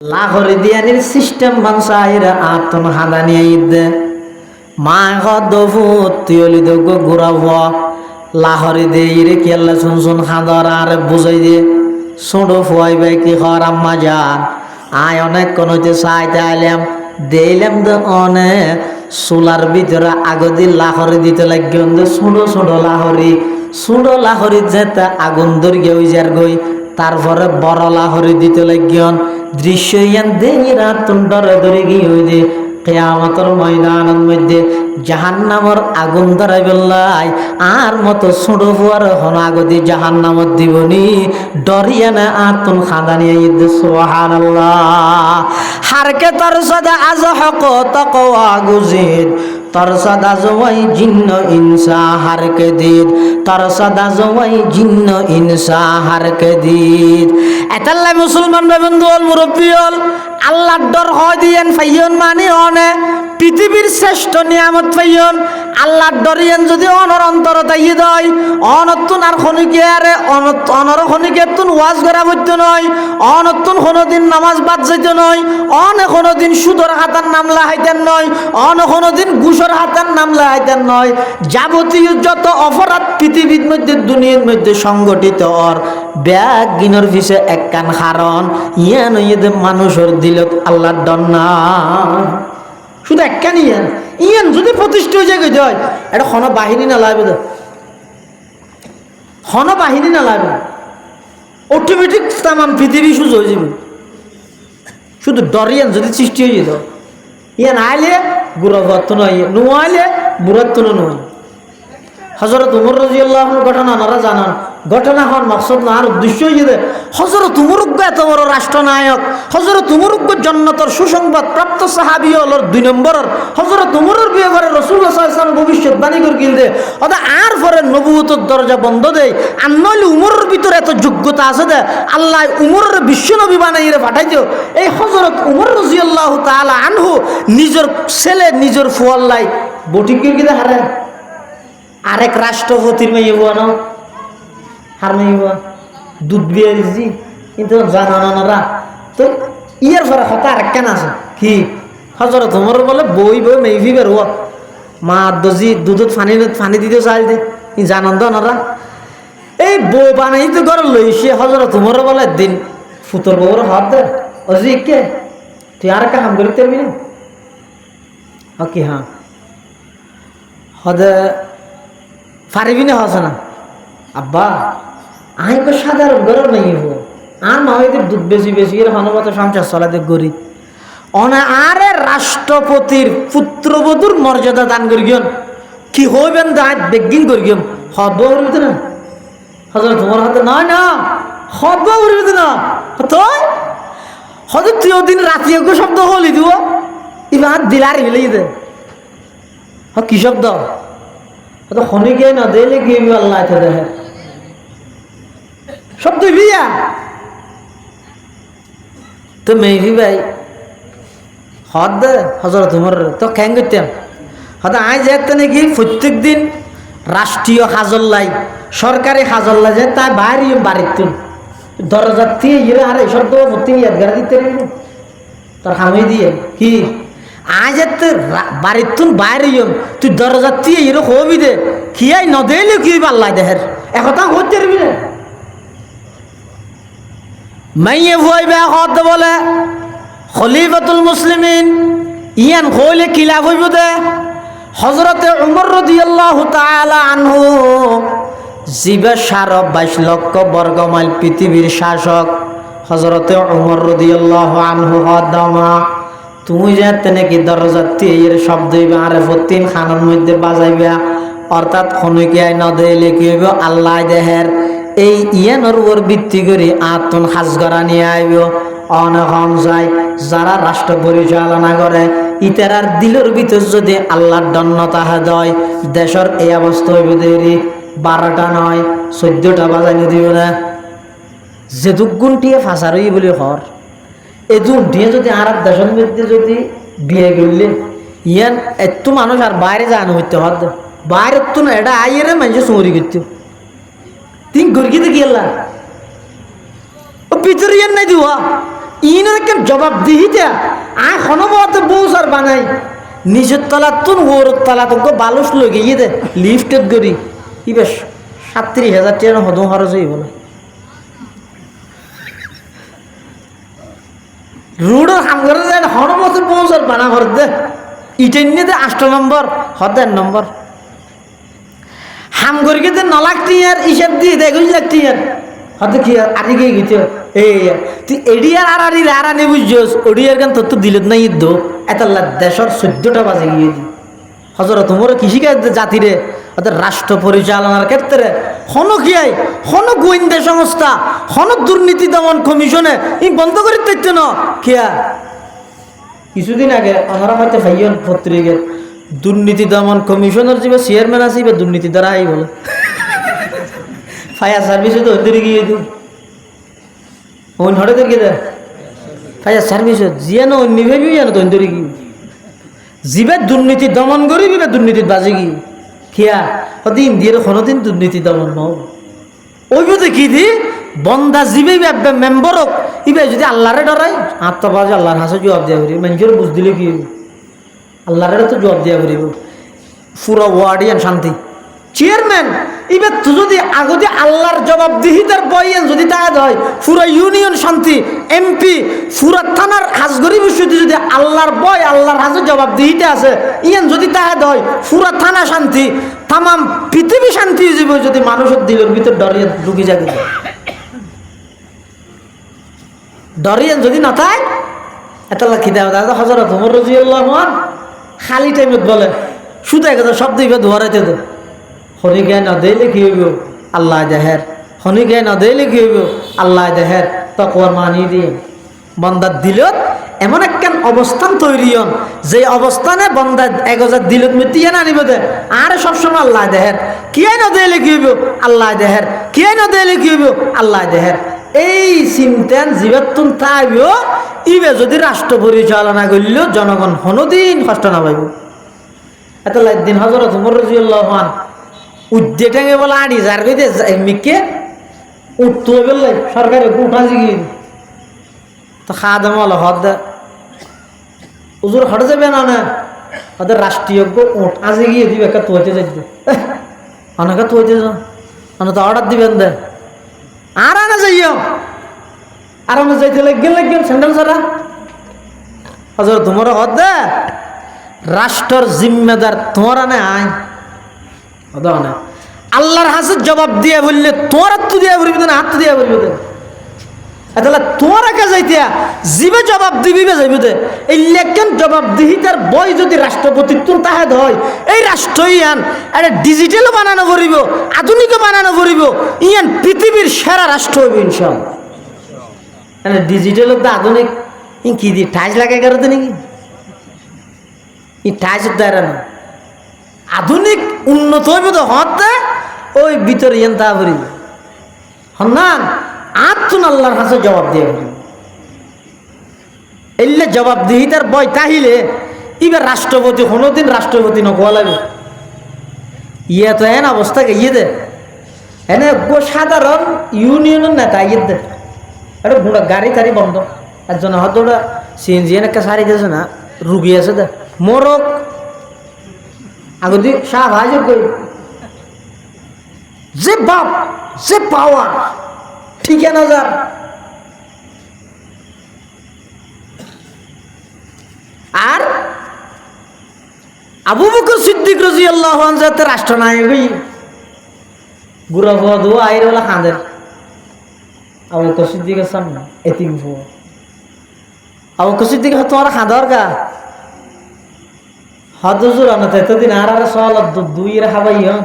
লাহরি দিয়ানির সিস্টেম ভাংসাইরা আতন হাদানি ঈদ মা গদফু তিয়লি দগ ঘুরাব লাহরি দে ইরে কি আল্লাহ শুন শুন হাদর আর বুঝাই দে। ছোট ফুয়াই বাই কি হর আম্মা যান আয় অনেক কোন হইতে চাইতে আইলাম দেইলাম তো অনেক চুলার ভিতরে আগদি লাহরি দিতে লাগিও ছোট ছোট লাহরি ছোট লাহরি যেতে আগুন দরিয়ে হই যার গই। তারপরে বড় লাহরি দিতে লাগিয়ন। দৃশ্য ইয়ান দেহি রাতুন ডরে ধরে গিয়ে হই দে কেয়ামতর ময়দানের মধ্যে জাহান্নামর আগুন ধরাই বেল্লাই আর মতো ছোট হওয়ার হন আগদি জাহান্নামত দিবনি। ডরিয়া না আর তুন খাদানি ঈদ সোহান হারকে তার সদা আজ হক তকওয়া গুজিদ তর সদা জওয়াই জিন্ন ইনসা হারকে দিদ। তর সদা জওয়াই জিন্ন ইনসা হারকে দিদ। এতাল্লাই মুসলমান বন্ধু হল মুরব্বী হল আল্লাহর ডর হয় দিয়েন, ফাইয়ন মানি অনে। পৃথিবীর শ্রেষ্ঠ নিয়ামত ফাইয়ন আল্লাহর ডরিয়েন যদি অনর অন্তর তাইয়ে দয় অনতুন আর খনিকে আরে অনর খনিকে তুন ওয়াজ করা হইতে নয়, অনতুন কোনোদিন নামাজ বাদ যাইতে নয়, অন কোনোদিন সুদর হাতার নাম লাহাইতেন নয়, অন কোনোদিন ঘুষর হাতার নাম লাহাইতেন নয়। যাবতীয় যত অপরাধ পৃথিবীর মধ্যে, দুনিয়ার মধ্যে সংগঠিত অর ব্যাগ গিনর পিছে এক কান হারণ, ইয়ান মানুষের দিলত আল্লাহর না শুধু একখান ইয়ান। ইয়ান যদি প্রতিষ্ঠিত হয়ে যায় হয়, এটা হন বাহিনী না লাগবে তো খন বাহিনী না। অটোমেটিক তামাম পৃথিবী সুযোগ হয়ে যাবে শুধু ডরিয়ান যদি সৃষ্টি হয়ে যেত। ইয়ান আইলে ভত্ত নয় নোয়াইলে বুড়াত্ত নয়। হজরত উমর রাজিয়াল্লাহ ঘটনা নারা জানান ঘটনা হন মকসদ না, আর উদ্দেশ্য হয়ে হজরত উমরুগ্গ এত বড় রাষ্ট্রনায়ক হজরত উমরুগ্গ জন্নতর সুসংবাদ প্রাপ্ত সাহাবি হলর দুই নম্বরের। হজরত উমরের বিয়ে করে রসুল্লাহ সাল্লাম ভবিষ্যৎবাণী করে কিনতে অর্থাৎ আর পরে নবুতর দরজা বন্ধ দেয় আর নইলে উমরের ভিতরে এত যোগ্যতা আছে দে আল্লাহ উমরের বিশ্ব নবী বানাইয়ে পাঠাইতেও এই হজরত উমর রাজিয়াল্লাহ তাআলা আনহু নিজের ছেলে, নিজের ফুয়াল্লাই বটিক কিনে হারে আরেক রাষ্ট্রপতির মেয়ে হওয়া না? হার মেয়ে দুধ বিয়ে দিছি। কিন্তু জানা না তো ইয়ের পরে হতা আরেক কেন আছে কি? হজরত তোমার বলে, বই বই, মেয়ে বের হওয়া। মা দজি, দুধত ফানি ফানি দিতে চাই দে। জানান নারা এই বউ বানাই তো ঘর লইছে, হজরত তোমার বলে, দিন, ফুতর বউর হাত দে। অজি, কে? তুই আর কাম করতে পারবি না? কি হ্যাঁ হদে পারিবি না হস না। আব্বা, আই কো সাধারণ গরম নাই হব আর মা হইতে দুধ বেশি বেশি এর হনুমত সংসার চলাতে গরিব। অনা আরে রাষ্ট্রপতির পুত্রবধূর মর্যাদা দান করিগন কি হইবেন দাঁত বেগিন করিগম হদ হইবে না। হজরত তোমার হাতে নয় না। হদ হইবে না। তো হদ তুই ওদিন রাতি একটু শব্দ হলি দিব ইবার দিলার হিলেই দে হ, কি শব্দ? তো খনিকে না দিলে কি আল্লাহ তো দেখে। সব তুই বিয়া? তো মেহবি ভাই, হদ দে হজর তোমার তো খেং করতাম? হয়তো আই যেতে নাকি প্রত্যেক দিন রাষ্ট্রীয় হাজল্লাই সরকারি হাজল্লাই যে তাই বাইরে বাড়ির তুন। দরজা দিয়ে ইয়ে আরে সব তো ভর্তি ইয়াদগার দিতে তোর হামি দিয়ে, কি? আজ এত বাড়ির তুন বাইরে তুই দরজা দিয়ে ইরো হবি দে। খিয়াই নদেলে কি পাল্লাই দেহের? একথা হতে পারবি না। মাইয়ে ভয় বে হত বলে, খলিফাতুল মুসলিমিন, ইয়ান হইলে কিলা হইব দে? হজরতে উমর রাদিয়াল্লাহু তাআলা আনহু, জিবে সার বাইশ লক্ষ বর্গ মাইল পৃথিবীর শাসক হজরতে উমর রাদিয়াল্লাহু আনহু হদমা তুমি যে নাকি দরজাতে এর শব্দ হইবে, আরে ফতিন খানের মধ্যে বাজাইবা। অর্থাৎ খনুকে আই নদেলে কি হইব, আল্লাহ দেহের। এই ইয়ানোর উপর ভিত্তি করে আতন হাজগরা নিয়ে আইব। অনহন যায় যারা রাষ্ট্র পরিচালনা করে ইতারার দিলের ভিতর যদি আল্লাহর দন্নতা হয় দেশের এই অবস্থা হইব দেরি। বারোটা নয়, চোদ্দটা বাজাইনি দিব না। যে দুগুণটিয়ে ফাঁসারই বলি হর। এই দুটিয়ে যদি আর দেশের মধ্যে যদি বিয়ে করলে, ইয়ান এত মানুষ আর বাইরে যানো হইতে হদ বাইরে তো না, এটা আইয়ের মানুষ চুরি করতে তিন গর্গিতে গেলা ও ভিতরে ইয়ান নাই দিওয়া ইনের একটা জবাব দিহিতে আয় হনবত বৌসার বানাই। নিজের তলা তুন ওর তলা তো বালুস লই গিয়ে দে লিফটেড করি কি বেশ, সাতত্রিশ হাজার টাকা হদম খরচ হয়ে বলে রোডের কাম করে হনবত বৌসার বানা ঘর দে। ইটেন নিয়ে দে আষ্ট নম্বর, হদের নম্বর। হাম করি দে ন লাখ দিয়ে দে একুশ লাখ হয়তো কি আর আরি গিয়ে এই তুই এডিয়ার আর আরি আর আনি বুঝছস ওডিয়ার গান তোর তো দিলত নাই দো এত দেশর চোদ্দটা বাজে গিয়ে হজরত তোমার কৃষিকাজ জাতিরে? ওদের রাষ্ট্র পরিচালনার ক্ষেত্রে হন কিয়াই হন গোয়েন্দা সংস্থা হন দুর্নীতি দমন কমিশনে ই বন্ধ করে দিচ্ছে না কিয়া? কিছুদিন আগে আমরা হয়তো ভাইয়ন পত্রিকের দুর্নীতি দমন কমিশনের যে চেয়ারম্যান আছে বা দুর্নীতি দ্বারা আই বলে ফায়ার সার্ভিসে তো ওদের গিয়ে দিই ওই হঠাৎ গিয়ে ফায়ার সার্ভিসে জিয়া না অন্য ভাবি জানো তো ওদের গিয়ে জিবে দুর্নীতি দমন করি বিবে দুর্নীতি বাজে কিয়া? খিয়া হতে ইন্দিয়ার কোনোদিন দুর্নীতি দমন নও ওই বুঝে কি দি? বন্দা জিবে মেম্বরক ইবে যদি আল্লাহরে ডরাই বাজে আল্লাহর হাসে জবাব দিয়া করি মানুষের বুঝ দিলে কি? আল্লাহরে তো জবাব দিয়া করিব পুরো ওয়ার্ডিয়ান শান্তি। চেয়ারম্যান এবার যদি আগতে আল্লাহর জবাব দিহিতার বইয়েন যদি তা হয়, পুরো ইউনিয়ন শান্তি, এমপি, পুরা থানার হাজগরি বিষয়টি যদি আল্লাহর বয় আল্লাহর হাজের জবাব দিহিতে আছে, ইয়ান যদি তা হয়, পুরা থানা শান্তি, তামাম পৃথিবী শান্তি যাবে যদি মানুষের দিলের ভিতর ডরিয়ে ঢুকি যাবে ডরিয়ান যদি না তাই, এত লাখি দেওয়া দাদা হজরত উমর রাজিয়াল্লাহ খালি টাইমত বলে শুধু একটা শব্দ ইবে ধোয়ারাইতে দে হনি জ্ঞান না দিলে কি হইব? আল্লাহ দেহের। হনি জ্ঞান না দিলে কি হইব? আল্লাহ দেহের। তকওয়ার মানি দিয়ে। বন্দার দিলত, এমন একখান অবস্থান তৈরি হন, যে অবস্থানে বন্দা এক হাজার দিলত মৃত্যু না দে। আর সবসময় আল্লাহ দেহের। কিয়াই না দিলে কি হইব? আল্লাহ দেহের। কিয়াই না দিলে কি হইব? আল্লাহ দেহের। এই চিন্তান জীবাত্তুন তাইব ইবে যদি রাষ্ট্র পরিচালনা করল, জনগণ হনদিন কষ্ট না পাইব। এত দিন হজরত উমর উদ্দে টেঙে বলে আড়ি যার কইতে মিকে উঠতো বললে সরকারে উঠা জিগি তো খা দাম হলো, হদ উজুর হট যাবে না না? ওদের রাষ্ট্রীয় উঠ আজি গিয়ে দিবে একটা তুইতে যাই অনেকে তুইতে যা অনেক তো অর্ডার দিবেন দে। আর আনা যাইও। আর আনা যাইতে লাগবেন লাগবেন স্যান্ডেল ছাড়া। হজর তোমার হদ দে। রাষ্ট্রের জিম্মেদার তোমার আনে হদা না। আল্লাহর হাসে জবাব দিয়ে বললে, তোর হাত দিয়ে বলবি না, হাত দিয়ে বলবি দে তাহলে তোমার একা যাইতিয়া জীবে জবাব দিবি বে যাইবি দে এই লেখেন জবাব দিহি তার বই যদি রাষ্ট্রপতিত্ব তাহে হয়, এই রাষ্ট্র ইয়ান এটা ডিজিটাল বানানো করিব, আধুনিক বানানো করিব, ইয়ান পৃথিবীর সেরা রাষ্ট্র হইব ইনশাল্লাহ ডিজিটাল তো আধুনিক কি দি টাইজ লাগাই কারও নাকি? ই টাইজ দ্বারা না। আধুনিক উন্নত হইব তো হতে ওই ভিতরে ইয়ান তা করিব হন্নান আত্মন আল্লাহর কাছে জবাব দিয়ে এলে জবাব দিহি তার বই তাহিলে এবার রাষ্ট্রপতি, কোনোদিন রাষ্ট্রপতি নকোয়া লাগবে। ইয়ে তো এন অবস্থা ইয়ে দে। এনে গো সাধারণ ইউনিয়নের নেতা ইয়ে দে। এটা গুঁড়া গাড়ি টাড়ি বন্ধ। একজন হয়তো সিএনজি এনে একটা সারি দিয়েছে না, রুগী আছে দে। মোরক আগদি শাহ ভাই কই? যে বাপ, যে পাওয়ার ঠিক না যার। আর আবু বকর সিদ্দিক রাজি আল্লাহ যাতে রাষ্ট্রনায়ক গুড়া ভুয়া ধুয়া আইর হলো খাঁদের আবু বকর সিদ্দিকের সামনে এতিম ভুয়া। আবু বকর সিদ্দিক তোমার খাঁদর গা? হদজুর আনতে এতদিন আর আর সল দুই এর হাবাই হন।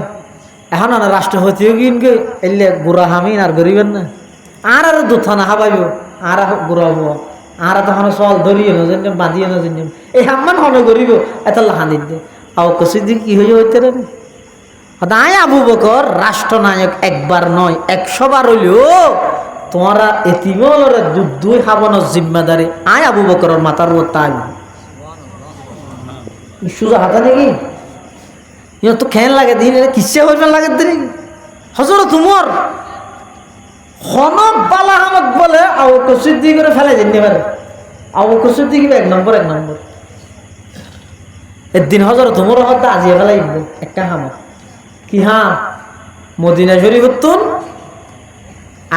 এখন আনা রাষ্ট্রপতিও কিনকে এলে গুড়া হামিন আর গরিবেন না। আর আর দুথানা হাবাইব আর গুড়া হব। আর তখন সল ধরিও না যেন বাঁধিও না যেন এই হাম্মান হনে গরিব এত লাহানি দে। আও কসিদিন কি হয়ে হইতে রে? দায় আবু বকর, রাষ্ট্রনায়ক একবার নয়, একশো বার হইলেও তোমারা এতিমলরে দুধ দুই হাবানোর জিম্মাদারি। আয় আবু বকরের মাথার উপর তাই। সুজা হাতা নাকি? ইয়া তো খেন লাগে, দিন কিসে হইবে লাগে দিন। হজর তোমার হনক বালা হামক বলে আবু কসুর দিয়ে করে ফেলে যেতে পারে আবু কসুর দিয়ে এক নম্বর এক নম্বর। একদিন হজর তোমার হত্যা আজিয়ে ফেলাই একটা হামক। কি হাম? মদিনা শরীফ তুন,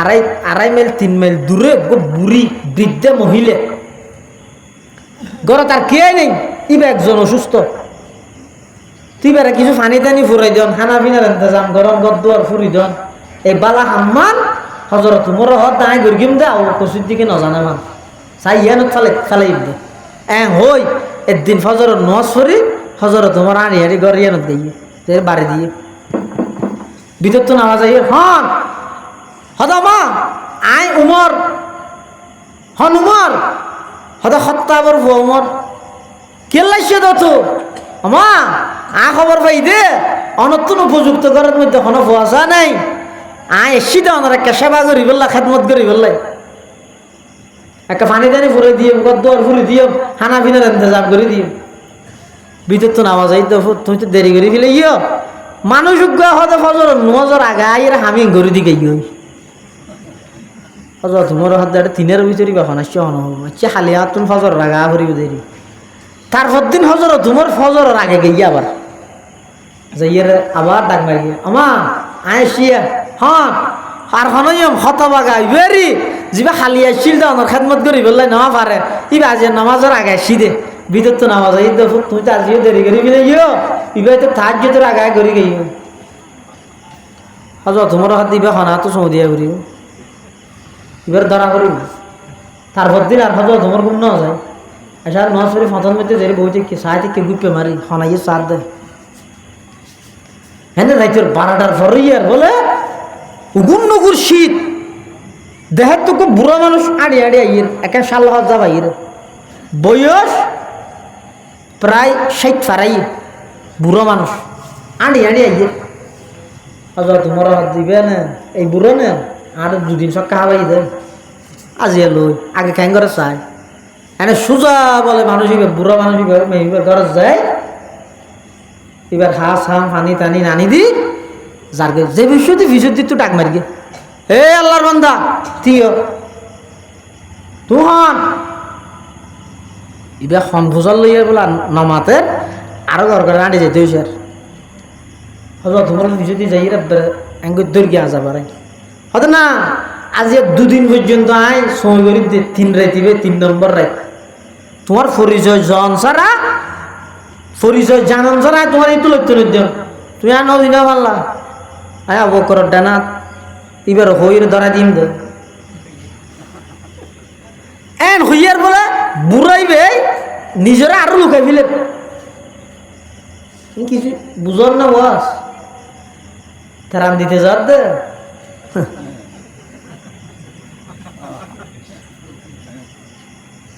আড়াই আড়াই মাইল, তিন মাইল দূরে বুড়ি বৃদ্ধা মহিলা। ঘরে তার কে নেই? ইবে একজন অসুস্থ। তুই বেড়া কিছু পানি টানি ফুরাই দিন খানা পিনার ইন্তজাম গরম গদ্দুয়ার ফুরি দিন এই বালা হাম্মান হজরত মোর হত দাঁড়াই গড়ি গিম দে ও কচুর দিকে নজানে মান চাই ইয়ানত ফালে ফালে দে এ হই একদিন ফজর নজ ফুরি হজরত তোমার আনি হারি ঘর ইয়ানত গিয়ে তোর বাড়ি দিয়ে। ভিতর তো নামাজ আইয়ে, হন, হদা মা, আই উমর, হন উমর, হদা সত্তাবর ভুয়া উমর। কেল্লাইছে তো আমা, আ খবর পাই দে অনতুন উপযুক্ত করার মধ্যে কোনো ভুয়া নাই। আয় এসি দে অনার একটা সেবা করি বললা, খেদমত করি বললাই। একটা পানি টানি ফুরে দিয়ে গদ্দর ফুরে দিও, হানা ফিনার ইন্তজাম করে দিও। ভিতর তো নামাজ আই তো তুমি তো দেরি করে ফেলে ইয় মানুষ হতে ফজর, নজর আগে আইয়ের হামি গড়ি দিকে ইয় ফজর তোমার হাত তিনের ভিতরে বা হনাচ্ছি হন খালি হাত তুমি ফজর আগা ফুরিব দেরি। তারপর দিন ফজর তোমার ফজরের আগে গিয়ে আবার। যাইয়ের আবার ডাক মারি আমা আয় শিয়া হন, আর হনয়ম হত বাগাই বেরি যিবা খালি আসছিল তো খেদমত করি বললাই নামা পারে, ইবা আজ নামাজের আগে আসি দে বিদ্যুৎ তো নামাজ এই তো তুমি তো আজিও দেরি করি বিলে ইয়ো ইবা তো থাক যে তোর আগে করি গই আজ তোমার হাত দিবা, হনা তো সময় দিয়া করিব এবার ধরা করিব তারপর দিন আর হজর তোমার না যায়। নয় ফতন মধ্যে দেরি বইতে কি সাহায্য কে গুপে মারি? হনাইয়ে সার দেয় হ্যাঁ তাই তোর বারোটার পরে আর বলে উগুম নগুর শীত। দেহের তো খুব বুড়ো মানুষ আড়ি আড়ি আইয়ের, একে সাল হজা ভাইয়ের বয়স প্রায় ষাট ফারাই। বুড়ো মানুষ আড়ি আড়ি আইয়ের। আজ তোমার হাত দিবে এই বুড়ো না, আর দুদিন সব কাহাবাই দেয় আজি লই আগে কেন করে চাই এনে সোজা বলে মানুষ এবার বুড়ো মানুষ এবার ঘরে যায়। এবার হাঁস হাম পানি টানি নানি দি যার গে যে বিষয়তে বিশুদ্ধি তো ডাক মারি গে হে আল্লাহর বান্দা তিয় তুহন এবার খন ভোজাল লইয়া বলা নমাতে আরও ঘর করে আনি যেতে হয়েছে আর হজর তোমার বিশুদ্ধি যাই রে এঙ্গ দৈর্ঘ্য আসা পারে হয়তো না। আজ দুদিন পর্যন্ত আই সময় করি তিন রাইতিবে তিন নম্বর রাত তোমার পরিচয় জন সারা পরিচয় জানান ছাড়া তোমার এই তুলে তুলে দিও তুমি আর নদিন পারলা। আয় বকর ডানাত এবার হইয়ের ধরা দিম দে। এন হইয়ার বলে বুড়াইবে নিজরে আরও লুকাই ফেলে। কিছু বুঝর না বস। তারাম দিতে যার দে।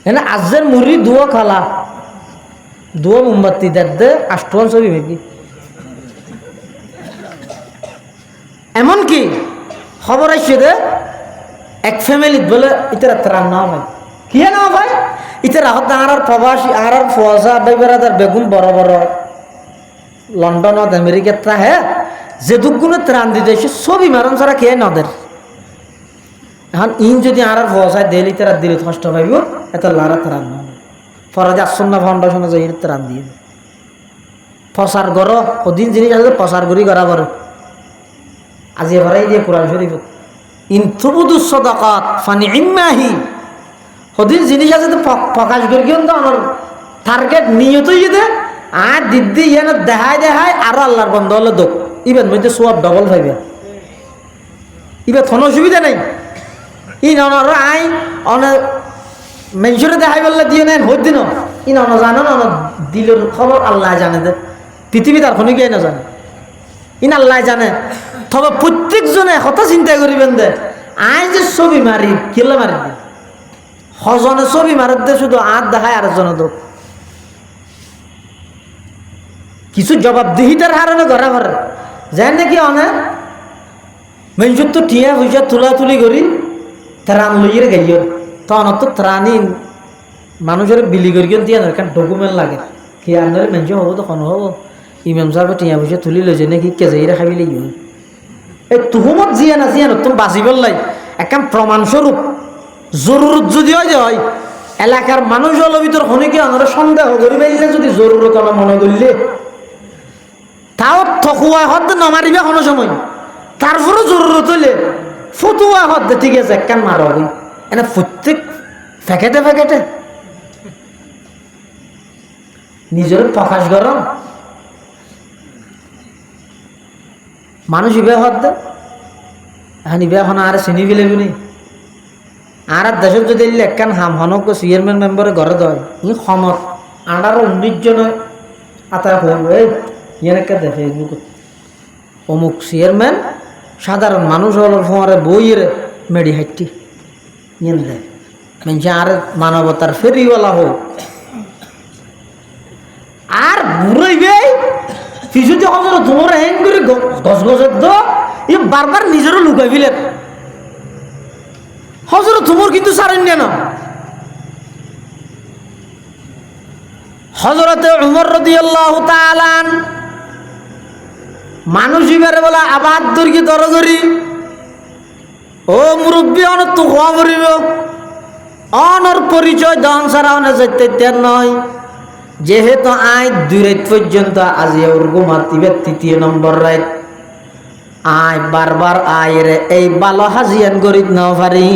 এনে আজের মুড়ি দুয়ো খালা। দুয়ো মোমবাতি দে আষ্টন ছবি ভেবি এমনকি খবর আসছে দে, এক ফ্যামিলিত বলে ইতারা ত্রাণ না ভাই কি না ভাই? ইতারা হত আর প্রবাসী আর ফোয়াজা বেবেরাদার বেগুন বড় বড়। লন্ডনত আমেরিকাত তাহে যে দুগুলো ত্রাণ দিতে সে ছবি মারণ ছাড়া খেয়ে নদের এখন ইন যদি আর ফসায় দিলি তারা দিলে কষ্ট পাইব, এত লারা ত্রাণ না। ফরাজ আসন্ন ফাউন্ডেশনে যাই ত্রাণ দিয়ে ফসার গর সদিন জিনিস আছে ফসার করি করা বড় আজি ভরাই দিয়ে কোরআন শরীফ ইন থুবুদু সদাকাত ফানি ইম্মাহি সদিন জিনিস আছে তো প্রকাশ করি কিন তো আমার টার্গেট নিয়তই দে আর দিদি ইয়ান দেখায় দেখায় আরও আল্লাহর বন্ধ হলে দোক। ইবেন মধ্যে সোয়াব ডবল পাইবে ইভেন কোনো অসুবিধা নাই। ই ননর আই অন মেনসুরে দেখাই বললে দিয়ে নেন হই দিন ই নন জানো নন দিলের খবর আল্লাহ জানে দে। পৃথিবী তার কোনো গিয়ে জানে ইন আল্লাহ জানে। তবে প্রত্যেকজনে কথা চিন্তা করিবেন দে, আই যে ছবি মারি কিল্লা মারি? হজনে ছবি মারি দে, শুধু আট দেখায় আরেকজনে দোক কিছু জবাবদিহিতার হারণে ঘরে ঘরে যায় নাকি অনেক মেনসুর তো টিয়া পয়সা তুলা তুলি করি ত্রাণ লইয়ের গাইয়র তখন তো ত্রাণই মানুষের বিলি করি দিয়ে কারণ ডকুমেন্ট লাগে কি আনলে মেনসু হব তখন হব ইমাম সাহেব টিয়া পয়সা তুলি লইছে নাকি কেজাইরা খাবি লাগি এই তুহুমত জিয়া না জিয়া না তুমি বাঁচিব লাই একখান প্রমাণস্বরূপ জরুরত যদি হয় যে হয় এলাকার মানুষ হলো ভিতর হনিকে আমরা সন্দেহ করি পাইলে যদি জরুরত আমরা মনে করলে তাও থকুয়া হদ নমারিবে কোনো সময় তারপরে জরুরত হইলে ফতুয়া হদ ঠিক আছে, একখান মারো এনে প্রত্যেক ফেকেটে ফেকেটে। নিজের প্রকাশ গরম। মানুষ ইবে দে। এখন ইবে এখন আর চিনি ফেলে নি। আর দেশত যদি একখান হাম হনক চেয়ারম্যান মেম্বারে ঘরে দয়। ই সমত আঠারো উনিশ জনে আতা হল এই ইয়ানকে দে ফেসবুকত অমুক চেয়ারম্যান সাধারণ মানুষ হল ফোঁয়ারে বইয়ের মেডি হাইটি ইয়েন দে মেনছে আর মানবতার ফেরিওয়ালা হোক আর বুড়াইবে পিছুতে হজর তোমার হ্যাং করে গছ গছত দ ই বারবার নিজেরও লুকাই ফেলেন হজর তোমার কিন্তু সারেন না। হজরতে উমর রদি আল্লাহ তালান মানুষ ইবারে বলা, আবাদ দুর্গি দর করি ও মুরব্বী, অন তো হওয়া অনর পরিচয় দন সারা অনে যেতে নয় যেহেতু আই দুই রাত পর্যন্ত আজি ওর ঘুমাতিবে তৃতীয় নম্বর রাত। আয় বারবার আয়ের এই বালো হাজিয়ান গরিব ন পারি।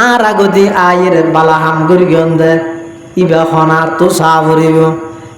আর আগতি আয়ের বালা হাম গরি গন্ধে ইবা খনা তো চা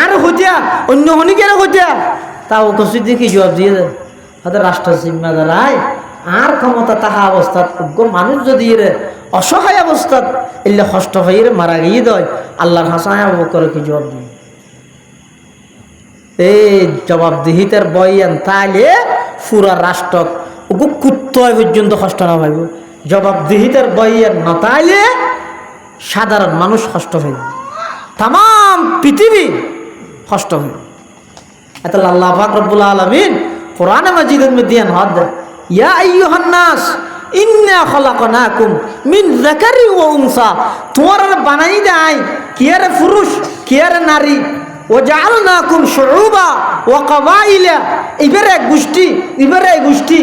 আর হইয়া অন্য হনি কেন হইয়া তা উপস্থিত দেখি জবাব দিয়ে দেয় হয়তো রাষ্ট্র জিম্মাদার আয়। আর ক্ষমতা তাহা অবস্থাত, অজ্ঞ মানুষ যদি এর অসহায় অবস্থাত, এলে কষ্ট হয়ে মারা গিয়ে দেয়। আল্লাহর হাসায় করে কি জবাব দিয়ে? এই জবাবদিহিতার বয়ান তাইলে পুরা রাষ্ট্র ওগু কুত্তয় পর্যন্ত কষ্ট না পাইব জবাবদিহিতার বয়ান না তাইলে সাধারণ মানুষ কষ্ট হইব। তাম পৃথিবী কষ্ট হইব এত আল্লাহ রব্বুল আলামিন কোরআনে মাজিদের মধ্যে হাত ইয়া দেয় কিয়ারে গোষ্ঠী ইবারে গোষ্ঠী।